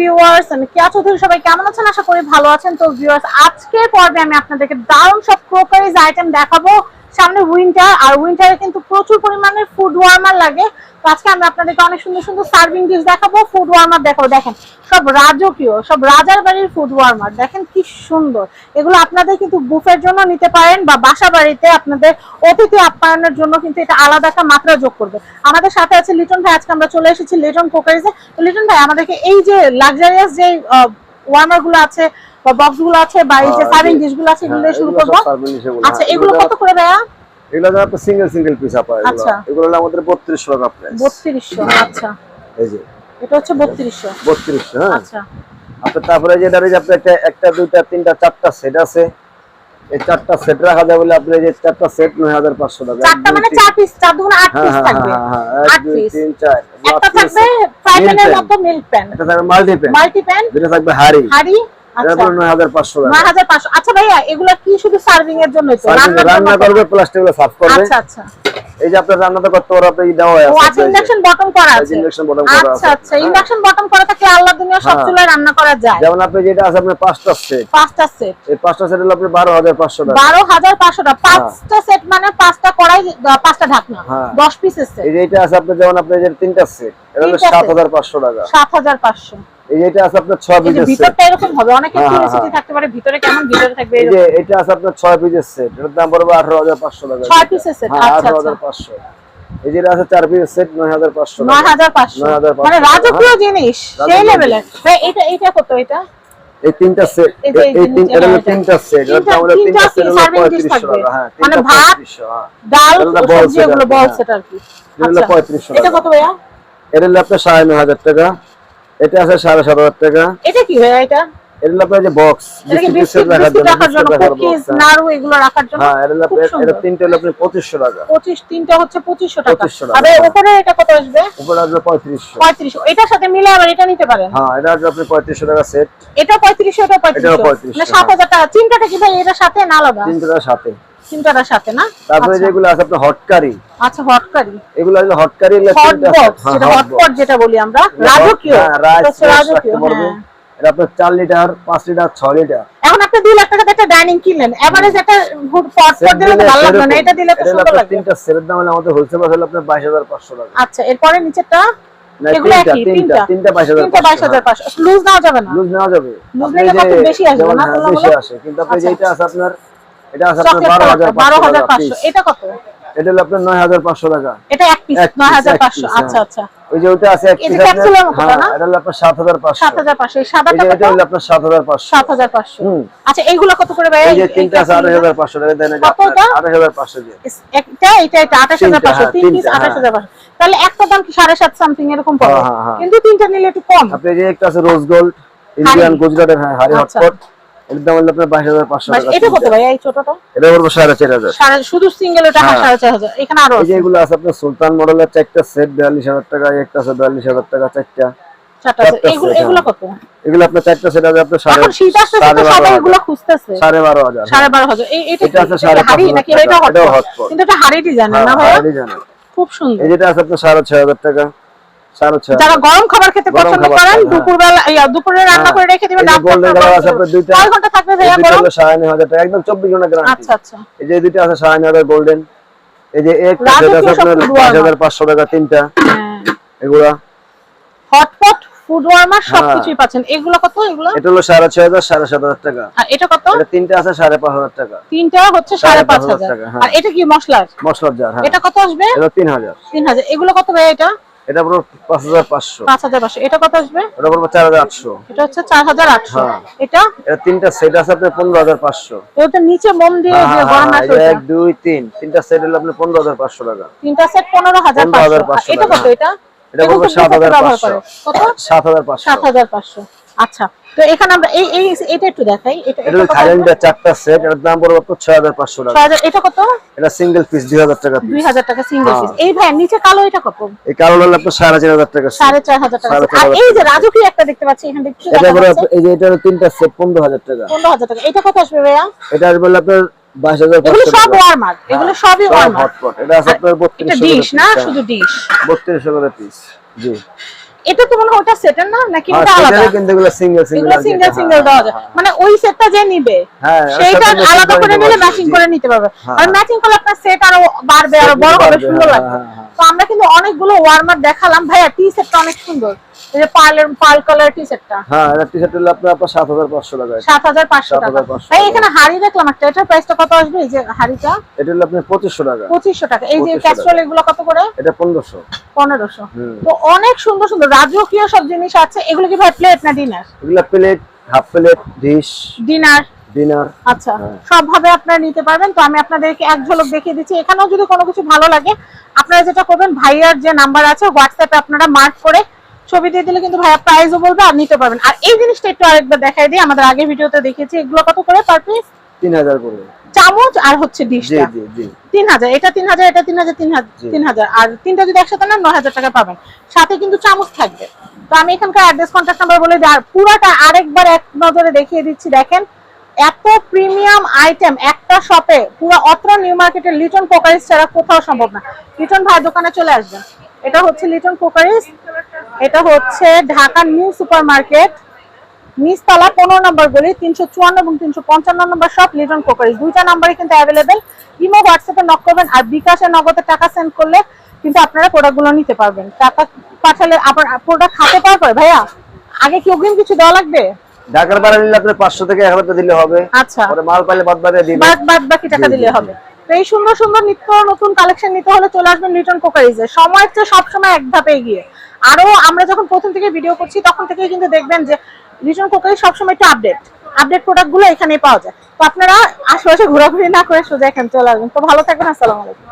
Viewers আমি কেয়া চৌধুরী সবাই কেমন আছেন? আশা করি ভালো আছেন। তো ভিউয়ার্স আজকের পর্বে আমি আপনাদেরকে দারুণ সব ক্রোকারিজ আইটেম দেখাবো। সামনে উইন্টার আর উইন্টারে কিন্তু প্রচুর পরিমাণে ফুড ওয়ার্মার লাগে। তো আজকে আমি আপনাদেরকে অনেক সুন্দর সুন্দর সার্ভিং ডিশ দেখাবো ফুড ওয়ার্মার দেখাবো। দেখেন সব রাজকীয় সব রাজার বাড়ির ফুড ওয়ার্মার দেখেন কি সুন্দর। এগুলো আপনাদের কিন্তু বুফের জন্য নিতে পারেন বা বাসা বাড়িতে আপনাদের অতিথি আপ্যায়নের জন্য কিন্তু এটা আলাদা একটা মাত্রা যোগ করবে। আমাদের সাথে আছে লিটন ভাই আজকে আমরা চলে এসেছি লিটন কোকারিজে তো লিটন ভাই আমাদেরকে এই যে লাক্সারিয়াস যে ওয়ার্মারগুলো আছে বা বক্সগুলো আছে বা এই যে সার্ভিং এই- ডিশগুলো আছে এগুলো হ্যাঁ, শুরু করব। আচ্ছা হ্যাঁ, এগুলো কত করে ভাইয়া? এগুলো আপনার সিঙ্গেল সিঙ্গেল পিস আপা এগুলো। আচ্ছা। এগুলো হলো আমাদের 3200 টাকা প্রাইস বত্রিশশো আচ্ছা। এই যে। এটা হচ্ছে বত্রিশশো। 3200 হ্যাঁ। আচ্ছা। আপনার তারপরে যে আপনার একটা একটা দুইটা তিনটা চারটা সেট আছে এই চারটা সেট রাখা যাবে বলে আপনি যে চারটা সেট 9500 টাকা। চারটা মানে চার পিস চার দুগুণ আট হ্যাঁ পিস হ্যাঁ থাকবে। হ্যাঁ হ্যাঁ আট পিস তিন চার। একটা থাকবে ফ্রাই Meal প্যানের মতো মিল্ক প্যান এটা থাকবে মাল্টি প্যান মাল্টি প্যান যেটা থাকবে হাড়ি। হাড়ি। পাঁচটা সেট পাঁচটা সেট এই পাঁচটা সেট হলো আপনার 12500 পাঁচটা সেট মানে পাঁচটা কড়াই পাঁচটা ঢাকনা। 10 পিসের এটা আছে আপনার যেমন আপনি তিনটা সেট এটা হলো 7500 টাকা। 7500 এটা আছে আপনার ছয় এই যে পিসের সেট ভিতরটা এরকম হবে অনেকের হ্যাঁ, কিউরিয়াসিটি হ্যাঁ। থাকতে পারে ভিতরে কেমন ভিতরে থাকবে এই যে এটা আছে আপনার ছয় পিসের সেট এটার দাম পড়বে আঠারো হাজার পাঁচশো টাকা। ছয় পিসের set, হ্যাঁ আচ্ছা, আঠারো। হাজার পাঁচশো। এই যেটা আছে চার পিসের সেট নয় হাজার পাঁচশো নয় টাকা হাজার পাঁচশো 9,500 মানে রাজকীয় জিনিস সেই লেভেলের এটা এটা কত এটা? এই তিনটা সেট এই তিন এটা হলো তিনটা সেট দাম হলো তিনটা সেট হলো serving dish পঁয়ত্রিশশো থাকবে। টাকা হ্যাঁ মানে ভাত, হ্যাঁ। ডাল সবজি এগুলো বল হ্যাঁ। সেট আর কি। এটা হলো আচ্ছা। 3500 এটা কত ভাইয়া? এটা হলো আপনার সাড়ে নয় হাজার টাকা। এটা আছে সাড়ে সাত হাজার টাকা। এটা কি ভাইয়া এটা? এটা আপনার যে বক্স এটা রাখার জন্য কুকিজ নাড়ু এগুলো রাখার জন্য হ্যাঁ এটা এটা। তিনটে হলো আপনার পঁচিশশো টাকা। পঁচিশ তিনটা হচ্ছে পঁচিশশো 2500 টাকা। আর উপরে এটা কত আসবে? উপরে আসবে পঁয়ত্রিশশো। পঁয়ত্রিশ এটার সাথে মিলে আবার এটা নিতে পারেন। হ্যাঁ এটা আসবে আপনার পঁয়ত্রিশশো টাকা সেট এটা পঁয়ত্রিশশো এটা পঁয়ত্রিশশো। 3500, মানে সাত হাজার টাকা। চিন্তাটা কি ভাই? এটার সাথে না আলাদা? তিনটার সাথে। চিন্তাটার সাথে না? তারপরে আচ্ছা। যেগুলো আছে আপনার হটকারি। আচ্ছা হটকারি। এগুলো হলো হটকারি হলো হট তিনটা হ্যাঁ, যেটা বলি আমরা। রাজকীয়। হ্যাঁ, রাজকীয়। হ্যাঁ। এটা আপনার চার লিটার পাঁচ লিটার ছয় লিটার। এখন আপনি দুই লাখ টাকাতে একটা ডাইনিং কিনলেন। এভারেজ একটা পট পট দিলে তো ভালো লাগবে না। এটা দিলে তো সুন্দর লাগবে। তিনটা সেটের দাম হলো আমাদের হোলসেল আপনার টাকা। আচ্ছা এরপরে নিচেরটা? এগুলো একই, তিনটা, তিনটা। লুজ নেওয়া যাবে না। লুজ নেওয়া যাবে। লুজ নিলে কত বেশি আসবে না? বেশি আসে। কিন্তু আপনি আচ্ছা, যেটা আছে আপনার এটা আছে আপনার চকলেট বারো হাজার বারো পাঁচশো হাজার টাকা পাঁচশো। piece। এটা কত? এটা হলো আপনার নয় হাজার পাঁচশো টাকা। এটা এক পিস এক নয় piece, হাজার এক পাঁচশো। piece, আচ্ছা হ্যাঁ। আচ্ছা ওই যে ওইটা আছে এক আপনার- মতো, হ্যাঁ, না? এটা হলো আপনার সাত হাজার পাঁচশো। সাত হাজার পাঁচশো এই এই সাদাটা এটা হলো আপনার সাত হাজার পাঁচশো। সাত হাজার পাঁচশো। হুম। আচ্ছা এইগুলো কত করে ভাই এই যে তিনটা আছে আড়াই হাজার পাঁচশো টাকা। দেন এটা? আড়াই হাজার পাঁচশো দিয়ে। একটা এটা এটা আঠাশ হাজার তিনটা, পাঁচশো। হ্যাঁ, তিন পিস তিনটা, আঠাশ হ্যাঁ। হাজার পাঁচশো। তাহলে একটা দাম কি সাড়ে সাত সামথিং এরকম পড়ে? হ্যাঁ, হ্যাঁ, হ্যাঁ। কিন্তু তিনটা নিলে একটু কম। আপনি যে একটা আছে রোজ গোল্ড ইন্ডিয়ান গুজরাটের হ্যাঁ হারি আচ্ছা। হটপট এর দাম হলো আপনার বাইশ হাজার পাঁচশো বাস, টাকা। এটা কত ভাই? এই ছোটটা? এটা পড়ব সাড়ে চার হাজার। সাড়ে শুধু সিঙ্গেল এটা হ্যাঁ হ্যাঁ। সাড়ে চার হাজার। এখানে আরও আছে। এগুলো আছে আপনার সুলতান মডেলের চারটা সেট টাকা একটা আছে টাকা এগুলো হ্যাঁ। কত? এগুলো আপনার চারটা সেট আছে আপনার সাড়ে শীত সবাই এগুলো খুঁজতেছে। সাড়ে বারো হাজার সাড়ে বারো হাজার। এটা এটা আছে সাড়ে কি হাড়ি নাকি? এটা হট এটাও পট? hot pot। কিন্তু এটা হাড়ি ডিজাইন হ্যাঁ, না ভাই হাড়ি জানা। খুব সুন্দর। এই যেটা আছে আপনার সাড়ে ছয় হাজার টাকা। যারা গরম খাবার খেতে পছন্দ করেন হ্যাঁ। দুপুরবেলা দুপুরে রান্না হ্যাঁ। করে রেখে দিবেন। কয় ঘণ্টা থাকবে ভাইয়া গরম? সাড়ে নয় হাজার টাকা একদম চব্বিশ ঘণ্টা গ্যারান্টি আচ্ছা আচ্ছা। এই যে দুইটা আছে সাড়ে নয় হাজার গোল্ডেন এই যে এক রাজকীয় আছে আপনার পাঁচ হাজার পাঁচশো টাকা তিনটা। হ্যাঁ। এগুলা? হটপট ফুড ওয়ার্মার হ্যাঁ। সবকিছুই পাচ্ছেন। এগুলো কত এগুলো? এটা হলো সাড়ে ছয় হাজার সাড়ে সাত হাজার টাকা। আর এটা কত? এটা তিনটা আছে সাড়ে পাঁচ হাজার টাকা। তিনটা হচ্ছে সাড়ে পাঁচ হাজার টাকা, হ্যাঁ। আর এটা কি মশলার? মশলার জার হ্যাঁ। এটা কত আসবে? এটা তিন হাজার। তিন হাজার। এগুলো কত ভাই এটা? এটা পুরো 5500 5500 এটা কত আসবে? এটা পড়বে 4800 এটা হচ্ছে 4800 হ্যাঁ। এটা? এটা তিনটা সেট আছে আপনার পনেরো হাজার পাঁচশো। ওটা নিচে মোম দিয়ে হ্যাঁ, যে গণনা করতে 1 2 3 তিনটা সেট হলো আপনি টাকা। তিনটা সেট 15500 এটা কত এটা? এটা হাজার 7500 কত? 7500 7500 আচ্ছা তো এখানে আমরা এই এই এটা একটু দেখাই। এটা এটা থাইল্যান্ডের চারটা সেট এটার দাম পড়বে আপনার ছয় হাজার পাঁচশো টাকা। ছয় হাজার এটা কত? এটা সিঙ্গেল পিস দুই হাজার টাকা দুই পিস হাজার টাকা সিঙ্গেল হ্যাঁ। পিস এই ভাই নিচে কালো এটা কত? এই কারণ হলো আপনার সাড়ে চার হাজার টাকা set। সাড়ে চার হাজার টাকা আর এই যে টাকা। রাজকীয় একটা দেখতে পাচ্ছি এখানে একটু এটা দেখা এই যে এটা হলো তিনটা সেট পনেরো হাজার টাকা। পনেরো হাজার টাকা। এটা কত আসবে ভাইয়া? এটা বললে আপনার এগুলো সব টাকা। ওয়ার্মার এগুলো সবই ওয়ার্মার এটা আছে আপনার এটা বত্রিশশো ডিশ না শুধু ডিশ বত্রিশশো করে পিস জি। এটা তো মনে হয় ওটা সেটের না? নাকি হ্যাঁ, ওটা আলাদা? কিন্তু এগুলো সিঙ্গেল সিঙ্গেল সিঙ্গেল সিঙ্গেল দেওয়া যায়। মানে ওই সেটটা যে নিবে হ্যাঁ, সেইটা আলাদা করে নিলে ম্যাচিং করে নিতে পারবে। হ্যাঁ, আর হ্যাঁ। ম্যাচিং করলে আপনার সেট আরও বাড়বে আরও বড় হবে সুন্দর লাগবে। লাগবে কিন্তু অনেকগুলো ওয়ার্মার দেখালাম। ভাইয়া টি সেটটা অনেক সুন্দর। এই যে পার্লের পার্ল কালার টি সেটটা হ্যাঁ এটা টি শার্ট হলো আপনার আপনার সাত হাজার পাঁচশো টাকা এটা। সাত হাজার পাঁচশো টাকা। 7,500 ভাই এখানে হাড়ি দেখলাম একটা। এটার প্রাইসটা কত আসবে? এই যে হাড়িটা? এটা হলো আপনার পঁচিশশো টাকা। পঁচিশশো টাকা। এই যে ক্যাস্ট্রল এগুলো কত করে? এটা পনেরোশো। পনেরোশো। হুম। তো অনেক সুন্দর সুন্দর। রাজকীয় সব জিনিস আছে। এগুলো কি ভাই প্লেট না ডিনার এগুলা plate half plate dish dinner dinner আচ্ছা হ্যাঁ। সব ভাবে আপনারা নিতে পারবেন। তো আমি আপনাদেরকে এক ঝলক দেখিয়ে দিচ্ছি। এখানেও যদি কোনো কিছু ভালো লাগে আপনারা যেটা করবেন ভাইয়ার যে নাম্বার আছে হোয়াটসঅ্যাপে আপনারা মার্ক করে ছবি দিয়ে দিলে কিন্তু ভাইয়া প্রাইসও বলবে আর নিতে পারবেন। আর এই জিনিসটা একটু আরেকবার দেখাই দিই। আমাদের আগের ভিডিওতে দেখিয়েছি। এগুলো কত করে পার পিস তিন হাজার করে। চামচ আর হচ্ছে ডিশটা। জি জি এটা তিন হাজার এটা তিন হাজার তিন হাজার জি। তিন হাজার। আর তিনটা যদি একসাথে নেন নয় হাজার টাকা পাবেন। সাথে কিন্তু চামচ থাকবে। তো আমি এখানকার অ্যাড্রেস কন্ট্যাক্ট নাম্বার বলে দিই। আর পুরাটা আরেকবার এক নজরে দেখিয়ে দিচ্ছি। দেখেন এত প্রিমিয়াম আইটেম একটা শপে পুরো অত্র নিউ মার্কেটের লিটন কোকারিস ছাড়া কোথাও সম্ভব না। লিটন ভাই দোকানে চলে আসবেন। এটা হচ্ছে লিটন কোকারিস। এটা হচ্ছে ঢাকা নিউ সুপার মার্কেট নিচতলা পনেরো নম্বর গলি, তিনশো চুয়ান্ন এবং তিনশো পঞ্চান্ন নম্বর সব লিটন কোকারিস। দুইটা নাম্বারই কিন্তু অ্যাভেলেবেল ইমো হোয়াটসঅ্যাপে নক করবেন আর বিকাশে নগদে টাকা সেন্ড করলে কিন্তু আপনারা প্রোডাক্টগুলো নিতে পারবেন। টাকা পাঠালে আপনার প্রোডাক্ট হাতে পরে, ভাইয়া, আগে কি অগ্রিম কিছু দেওয়া লাগবে? ঢাকার বাইরে নিলে আপনার পাঁচশো থেকে এক হাজার দিলে হবে। আচ্ছা। পরে মাল পাইলে বাদ বাদে দিবে বাদ বাদ বাকি টাকা দিলে হবে। তো এই সুন্দর সুন্দর নিত্য নতুন কালেকশন নিতে হলে চলে আসবেন লিটন কোকারিজে সময়ের চেয়ে সবসময় এক ধাপে এগিয়ে। আরও আমরা যখন প্রথম থেকে ভিডিও করছি তখন থেকে কিন্তু দেখবেন যে লিটন কোকারি সবসময় একটু আপডেট আপডেট প্রোডাক্টগুলো এখানেই পাওয়া যায়। তো আপনারা আশেপাশে ঘোরাঘুরি না করে সোজা এখানে চলে আসবেন। তো ভালো থাকবেন আসসালামু আলাইকুম।